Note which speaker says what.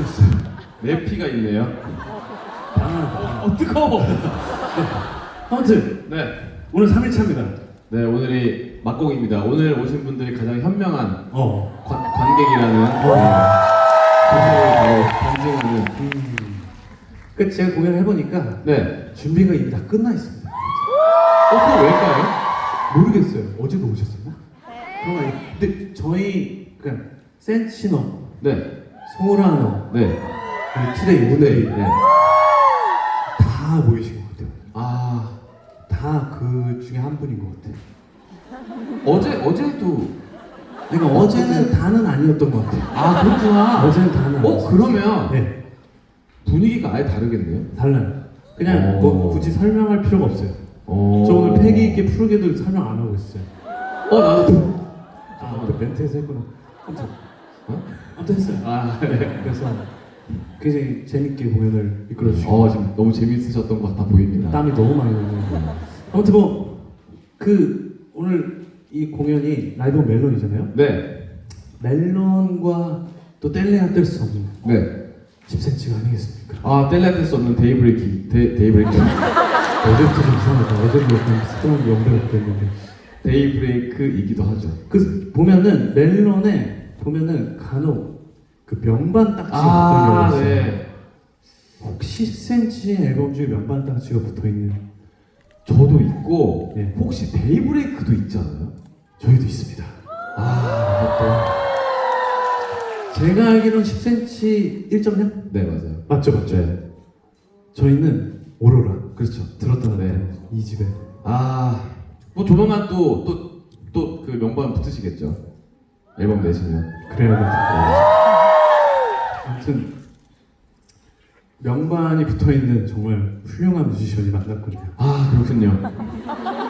Speaker 1: 터졌어요.
Speaker 2: 내 피가 있네요.
Speaker 1: 당황하다.
Speaker 2: 어 뜨거워.
Speaker 1: 아무튼
Speaker 2: 네.
Speaker 1: 오늘 3일차입니다.
Speaker 2: 네 오늘이 막공입니다. 오늘 오신 분들이 가장 현명한
Speaker 1: 어.
Speaker 2: 관, 관객이라는
Speaker 1: 어.
Speaker 2: 네, 바로 반증하는.
Speaker 1: 음. 그 제가 공연을 해보니까
Speaker 2: 네.
Speaker 1: 준비가 이미 다 끝나 있습니다.
Speaker 2: 어 그거 왜일까요?
Speaker 1: 모르겠어요. 어제도 오셨었나? 그런 거 아니- 근데 저희 그러니까 센치너,
Speaker 2: 네.
Speaker 1: 소라너,
Speaker 2: 네.
Speaker 1: 그리고 투데이 오늘이
Speaker 2: 네.
Speaker 1: 다 모이신 것 같아요.
Speaker 2: 아
Speaker 1: 다 그 중에 한 분인 것 같아요.
Speaker 2: 어제 어제도
Speaker 1: 그러니까 어제는 다는 아니었던 것 같아요.
Speaker 2: 아 그렇구나.
Speaker 1: 어제는 다는
Speaker 2: 어
Speaker 1: 아니었어요.
Speaker 2: 그러면
Speaker 1: 네,
Speaker 2: 분위기가 아예 다르겠네요.
Speaker 1: 달라요. 그냥
Speaker 2: 오.
Speaker 1: 뭐 굳이 설명할 필요가 없어요.
Speaker 2: 어.
Speaker 1: 저 오늘 패기 있게 푸르게도 설명 안 하고 있어요.
Speaker 2: 어 나도.
Speaker 1: 아, 그 멘트에서 했구나. 아무튼,
Speaker 2: 어?
Speaker 1: 아무튼 했어요.
Speaker 2: 아
Speaker 1: 네, 그래서 굉장히 재밌게 공연을 이끌어 주시고
Speaker 2: 어 지금 너무 재밌으셨던 것 같아 보입니다.
Speaker 1: 땀이 너무 많이 나네요. 아무튼 뭐 그 오늘 이 공연이 라이브 멜론이잖아요.
Speaker 2: 네.
Speaker 1: 멜론과 또 뗄래야 뗄 수 없는
Speaker 2: 네.
Speaker 1: 10cm가 아니겠습니까?
Speaker 2: 아 뗄래야 수 없는 데이브레이크 데, 데이브레이크
Speaker 1: 어제부터 좀 이상하다. 어제도 약간 했는데
Speaker 2: 데이브레이크이기도 하죠.
Speaker 1: 그 보면은 멜론에 보면은 간혹 그 명반 딱지가
Speaker 2: 아
Speaker 1: 붙어 있어요.
Speaker 2: 네.
Speaker 1: 혹시 10cm 앨범 중에 명반 딱지가 붙어 있는
Speaker 2: 저도 있고
Speaker 1: 네.
Speaker 2: 혹시 데이브레이크도 있잖아요.
Speaker 1: 저희도 있습니다.
Speaker 2: 아
Speaker 1: 제가 알기로는 10cm 1.0?
Speaker 2: 이것도 네 맞아요.
Speaker 1: 맞죠, 맞죠.
Speaker 2: 네.
Speaker 1: 저희는 오로라
Speaker 2: 그렇죠.
Speaker 1: 들었다 놨다
Speaker 2: 네.
Speaker 1: 이 집에
Speaker 2: 아뭐 조만간 또 또 또 그 명반 붙으시겠죠. 앨범 내시면.
Speaker 1: 그래야겠다. 아무튼 명반이 붙어 있는 정말 훌륭한 뮤지션이 만났거든요.
Speaker 2: 아 그렇군요.